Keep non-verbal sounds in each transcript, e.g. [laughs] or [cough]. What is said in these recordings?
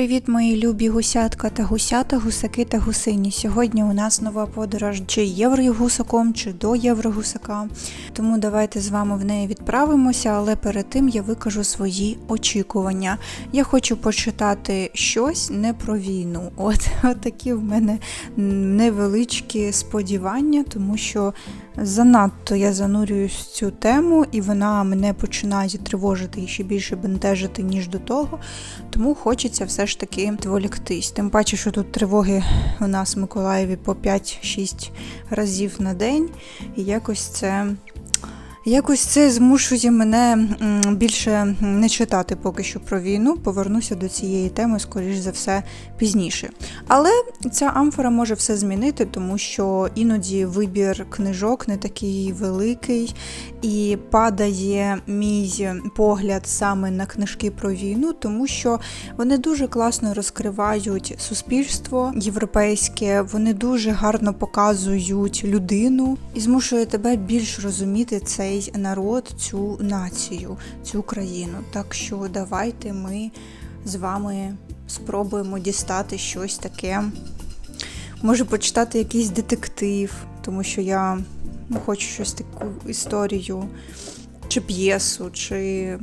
привіт, мої любі гусятка та гусята, гусаки та гусині. Сьогодні у нас нова подорож чи єврогусаком, чи до єврогусака. Тому давайте з вами в неї відправимося, але перед тим я викажу свої очікування. Я хочу почитати щось не про війну. От, [laughs] от такі в мене невеличкі сподівання, тому що занадто я занурююсь в цю тему, і вона мене починає тривожити і ще більше бентежити, ніж до того. Тому хочеться все ж таки відволіктись. Тим паче, що тут тривоги у нас в Миколаєві по 5-6 разів на день, і якось це. Якось це змушує мене більше не читати поки що про війну. Повернуся до цієї теми, скоріш за все, пізніше. Але ця амфора може все змінити, тому що іноді вибір книжок не такий великий, і падає мій погляд саме на книжки про війну, тому що вони дуже класно розкривають суспільство європейське, вони дуже гарно показують людину і змушує тебе більш розуміти цей народ, цю націю, цю країну. Так що давайте ми з вами спробуємо дістати щось таке. Може почитати якийсь детектив, тому що я ну, хочу щось таку історію, чи п'єсу, чи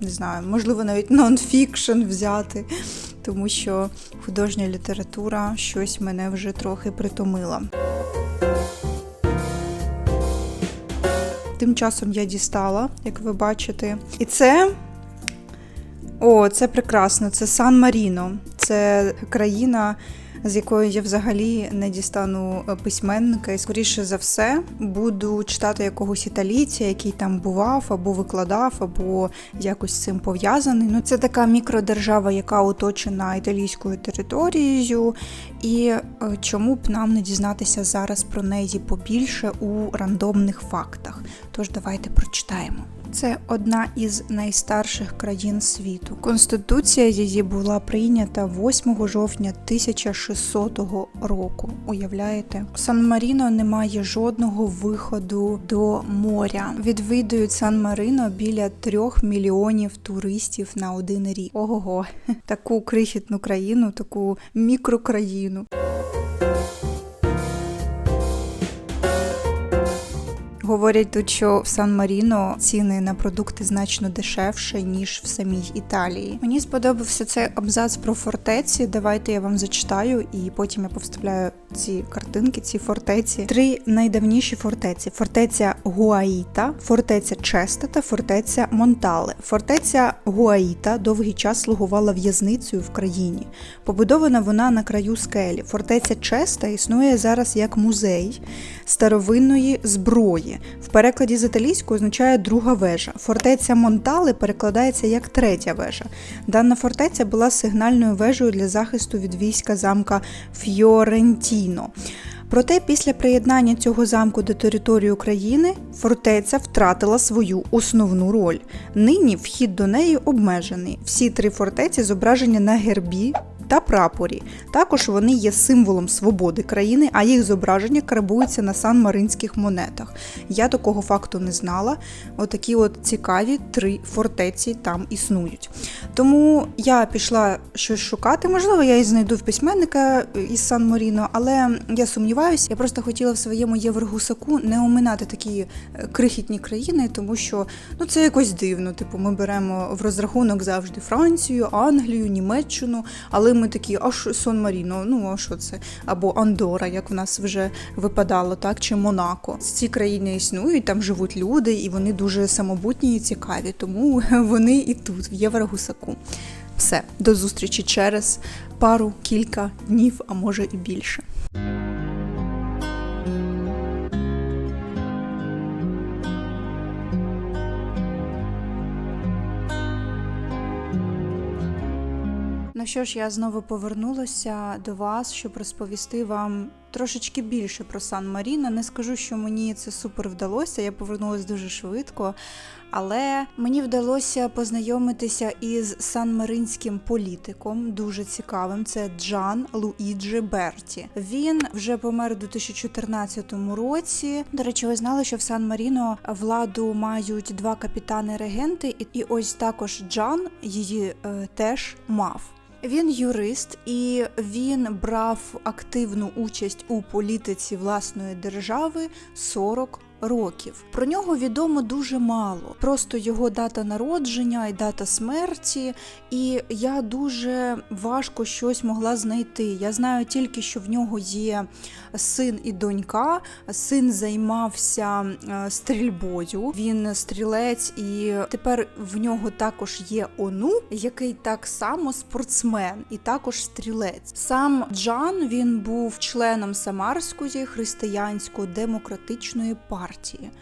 не знаю, можливо, навіть нонфікшн взяти, тому що художня література щось мене вже трохи притомила. Тим часом я дістала, як ви бачите. І це. О, це прекрасно. Це Сан Маріно. Це країна, з якої я взагалі не дістану письменника. І скоріше за все буду читати якогось італійця, який там бував, або викладав, або якось з цим пов'язаний. Ну, це така мікродержава, яка оточена італійською територією. І е, чому б нам не дізнатися зараз про неї побільше у рандомних фактах? Тож давайте прочитаємо. Це одна із найстарших країн світу. Конституція її була прийнята 8 жовтня 1600 року. Уявляєте, Сан-Маріно не має жодного виходу до моря. Відвідують Сан-Марино біля трьох мільйонів туристів на один рік. Ого, [laughs] таку крихітну країну, таку мікрокраїну. Говорять тут, що в Сан-Маріно ціни на продукти значно дешевше, ніж в самій Італії. Мені сподобався цей абзац про фортеці. Давайте я вам зачитаю, і потім я повставляю ці картинки, ці фортеці. Три найдавніші фортеці: фортеця Гуаїта, фортеця Честа та фортеця Монтале. Фортеця Гуаїта довгий час слугувала в'язницею в країні. Побудована вона на краю скелі. Фортеця Честа існує зараз як музей старовинної зброї. В перекладі з італійської означає друга вежа. Фортеця Монтале перекладається як третя вежа. Дана фортеця була сигнальною вежею для захисту від війська замка Фьорентіно. Проте після приєднання цього замку до території України фортеця втратила свою основну роль. Нині вхід до неї обмежений. Всі три фортеці зображені на гербі та прапорі. Також вони є символом свободи країни, а їх зображення карбуються на сан-маринських монетах. Я такого факту не знала. Отакі от цікаві три фортеці там існують. Тому я пішла щось шукати. Можливо, я і знайду в письменника із Сан-Маріно, але я сумніваюся. Я просто хотіла в своєму єврогусаку не оминати такі е, крихітні країни, тому що ну це якось дивно. Типу, ми беремо в розрахунок завжди Францію, Англію, Німеччину, але ми такі, а Сон Маріно, ну а що це? Або Андора, як в нас вже випадало, так, чи Монако. Ці країни існують, там живуть люди, і вони дуже самобутні і цікаві, тому [laughs] вони і тут, в Єврогусаку. Все, до зустрічі через пару кілька днів, а може і більше. Що ж, я знову повернулася до вас, щоб розповісти вам трошечки більше про Сан Маріно. Не скажу, що мені це супер вдалося. Я повернулася дуже швидко, але мені вдалося познайомитися із сан-маринським політиком, дуже цікавим. Це Джан Луїджі Берті. Він вже помер у 2014 році. До речі, ви знали, що в Сан Маріно владу мають два капітани-регенти, і ось також Джан її е, теж мав. Він юрист і він брав активну участь у політиці власної держави 40 років. Про нього відомо дуже мало. Просто його дата народження і дата смерті. І я дуже важко щось могла знайти. Я знаю тільки, що в нього є син і донька. Син займався е, стрільбою. Він стрілець, і тепер в нього також є онук, який так само спортсмен і також стрілець. Сам Джан він був членом Самарської християнсько-демократичної партії.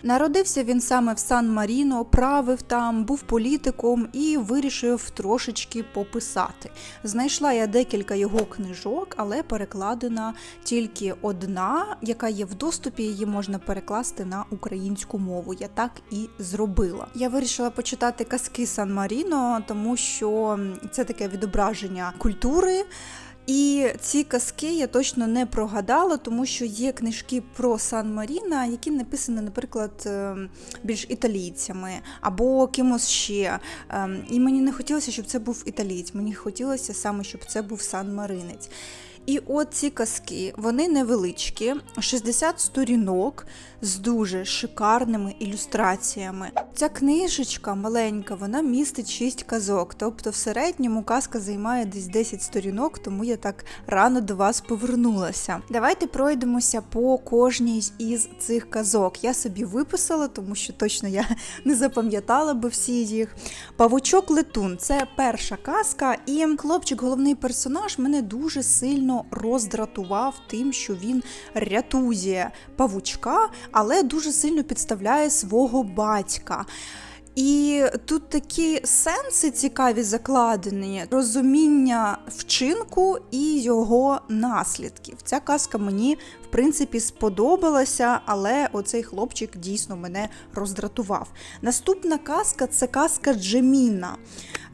Народився він саме в Сан-Маріно, правив там, був політиком і вирішив трошечки пописати. Знайшла я декілька його книжок, але перекладена тільки одна, яка є в доступі. Її можна перекласти на українську мову. Я так і зробила. Я вирішила почитати казки Сан Маріно, тому що це таке відображення культури. І ці казки я точно не прогадала, тому що є книжки про Сан Маріна, які написані, наприклад, е, більш італійцями або кимось ще. Ем, І мені не хотілося, щоб це був італієць. Мені хотілося саме, щоб це був Сан Маринець. І от ці казки, вони невеличкі, 60 сторінок з дуже шикарними ілюстраціями. Ця книжечка маленька, вона містить 6 казок. Тобто, в середньому казка займає десь 10 сторінок, тому я так рано до вас повернулася. Давайте пройдемося по кожній із цих казок. Я собі виписала, тому що точно я не запам'ятала би всі їх. Павучок Летун це перша казка, і хлопчик, головний персонаж, мене дуже сильно роздратував тим, що він рятує павучка, але дуже сильно підставляє свого батька. І тут такі сенси цікаві закладені, розуміння вчинку і його наслідків. Ця казка мені в принципі сподобалася, але оцей хлопчик дійсно мене роздратував. Наступна казка це казка Джеміна.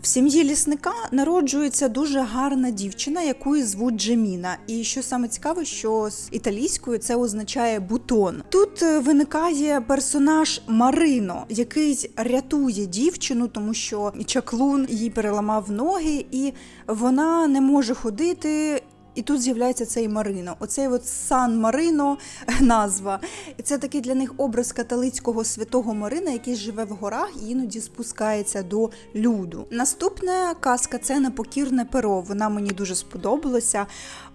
В сім'ї лісника народжується дуже гарна дівчина, яку звуть Джеміна. І що саме цікаве, що з італійською це означає бутон. Тут е, виникає персонаж Марино, який рятує дівчину, тому що чаклун їй переламав ноги, і вона не може ходити. І тут з'являється цей Марино. Оцей от Сан Марино [laughs] назва. Це такий для них образ католицького святого Марина, який живе в горах і іноді спускається до люду. Наступна казка це непокірне перо. Вона мені дуже сподобалася.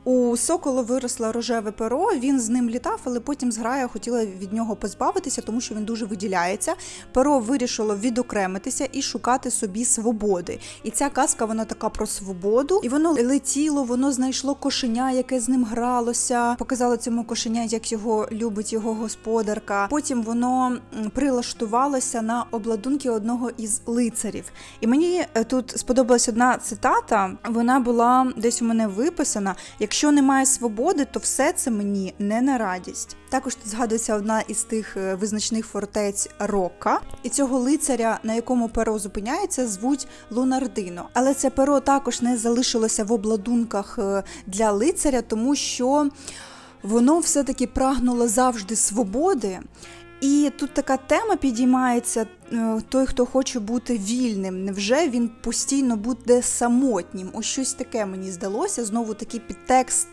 У соколу виросло рожеве перо, він з ним літав, але потім зграя хотіла від нього позбавитися, тому що він дуже виділяється. Перо вирішило відокремитися і шукати собі свободи. І ця казка вона така про свободу, і воно летіло, воно знайшло кошеня, яке з ним гралося. Показало цьому кошеня, як його любить його господарка. Потім воно прилаштувалося на обладунки одного із лицарів. І мені е, тут сподобалась одна цитата. Вона була десь у мене виписана. Якщо немає свободи, то все це мені не на радість. Також тут згадується одна із тих е, визначних фортець Рока, і цього лицаря, на якому перо зупиняється, звуть Лунардино. Але це перо також не залишилося в обладунках е, для лицаря, тому що воно все-таки прагнуло завжди свободи. І тут така тема підіймається: той, хто хоче бути вільним, невже він постійно буде самотнім? Ось щось таке мені здалося. Знову такий підтекст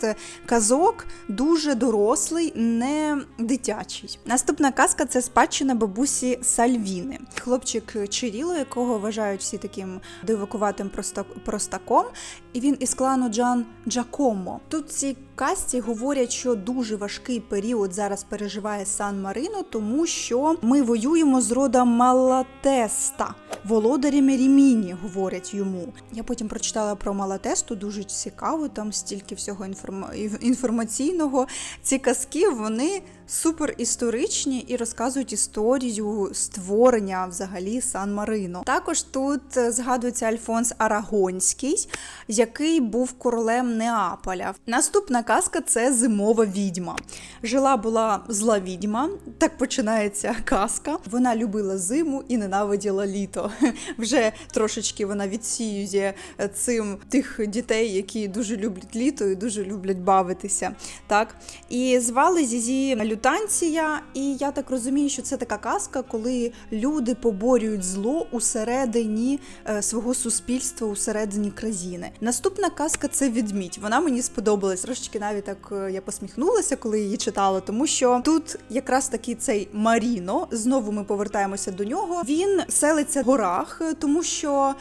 казок, дуже дорослий, не дитячий. Наступна казка це спадщина бабусі Сальвіни. Хлопчик Чиріло, якого вважають всі таким дивакуватим проста- простаком, і він із клану Джан Джакомо. Тут в цій казці говорять, що дуже важкий період зараз переживає Сан Марино, тому що ми воюємо з рода Малатеста, володарі Меріміні, говорять йому. Я потім прочитала про Малатесту, дуже цікаво, там стільки всього інформ- інформаційного. Ці казки вони супер історичні і розказують історію створення взагалі Сан Марино. Також тут е, згадується Альфонс Арагонський, який був королем Неаполя. Наступна казка це зимова відьма. Жила була зла відьма, так починається казка. Вона любила зиму і ненавиділа літо. [laughs] Вже трошечки вона відсіює е, цим тих дітей, які дуже люблять літо і дуже люблять бавитися. Так і звали її лютанція, і я так розумію, що це така казка, коли люди поборюють зло усередині е, свого суспільства, усередині країни. Наступна казка це відмідь. Вона мені сподобалась. Трошечки навіть так е, я посміхнулася, коли її читала, тому що тут якраз таки цей Маріно. Знову ми повертаємося до нього. Він селиться в горах, е, тому що.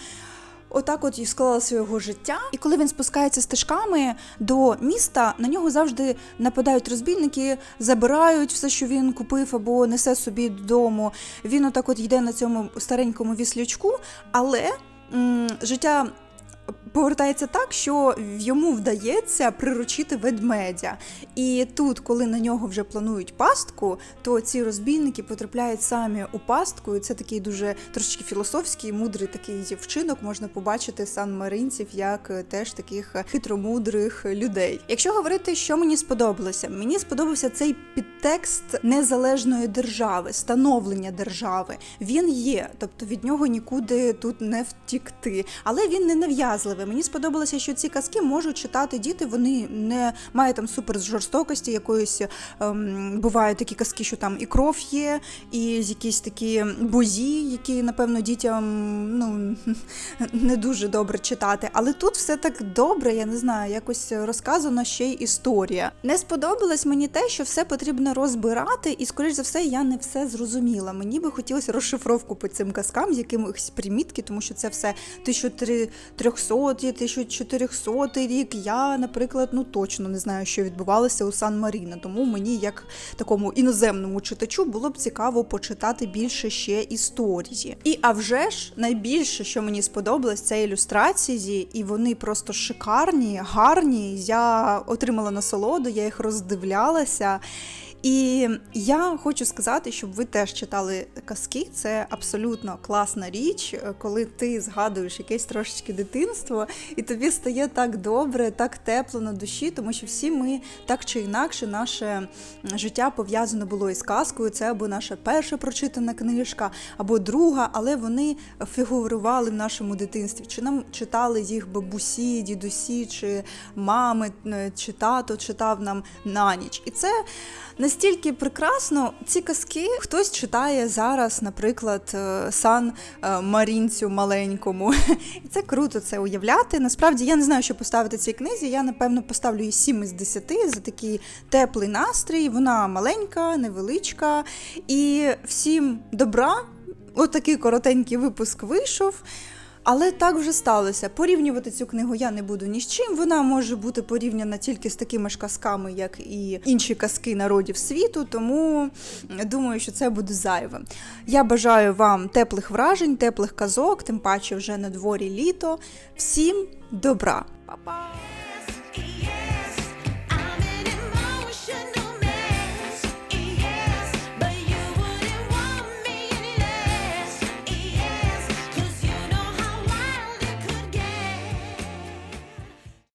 Отак от і склалося його життя. І коли він спускається стежками до міста, на нього завжди нападають розбійники, забирають все, що він купив або несе собі додому. Він отак от йде на цьому старенькому віслючку, але м, життя. Повертається так, що йому вдається приручити ведмедя. І тут, коли на нього вже планують пастку, то ці розбійники потрапляють самі у пастку. І це такий дуже трошечки філософський, мудрий такий вчинок. Можна побачити сан-маринців як е, теж таких хитромудрих людей. Якщо говорити, що мені сподобалося, мені сподобався цей підтекст незалежної держави, становлення держави. Він є, тобто від нього нікуди тут не втікти, але він не нав'язливий. Мені сподобалося, що ці казки можуть читати діти. Вони не мають там супер жорстокості якоїсь. Ем, бувають такі казки, що там і кров є, і якісь такі бозі, які напевно дітям ну [laughs] не дуже добре читати. Але тут все так добре, я не знаю, якось розказана ще й історія. Не сподобалось мені те, що все потрібно розбирати, і скоріш за все я не все зрозуміла. Мені би хотілося розшифровку по цим казкам, з якимось примітки, тому що це все 1300, 1400 рік. Я, наприклад, ну точно не знаю, що відбувалося у Сан Маріно. Тому мені, як такому іноземному читачу, було б цікаво почитати більше ще історії. І а вже ж найбільше, що мені сподобалось, це ілюстрації, і вони просто шикарні, гарні. Я отримала насолоду, я їх роздивлялася. І я хочу сказати, щоб ви теж читали казки. Це абсолютно класна річ, коли ти згадуєш якесь трошечки дитинство, і тобі стає так добре, так тепло на душі, тому що всі ми так чи інакше, наше життя пов'язане було із казкою. Це або наша перша прочитана книжка, або друга, але вони фігурували в нашому дитинстві. Чи нам читали їх бабусі, дідусі, чи мами, е, чи тато читав нам на ніч. І це настільки прекрасно. Ці казки хтось читає зараз, наприклад, е, сан е, Марінцю маленькому. [laughs] І це круто це уявляти. Насправді я не знаю, що поставити цій книзі. Я напевно поставлю їй 7 із 10 за такий теплий настрій. Вона маленька, невеличка. І всім добра. Отакий коротенький випуск вийшов. Але так вже сталося. Порівнювати цю книгу я не буду ні з чим. Вона може бути порівняна тільки з такими ж казками, як і інші казки народів світу. Тому думаю, що це буде зайве. Я бажаю вам теплих вражень, теплих казок, тим паче вже на дворі літо. Всім добра! Па-па!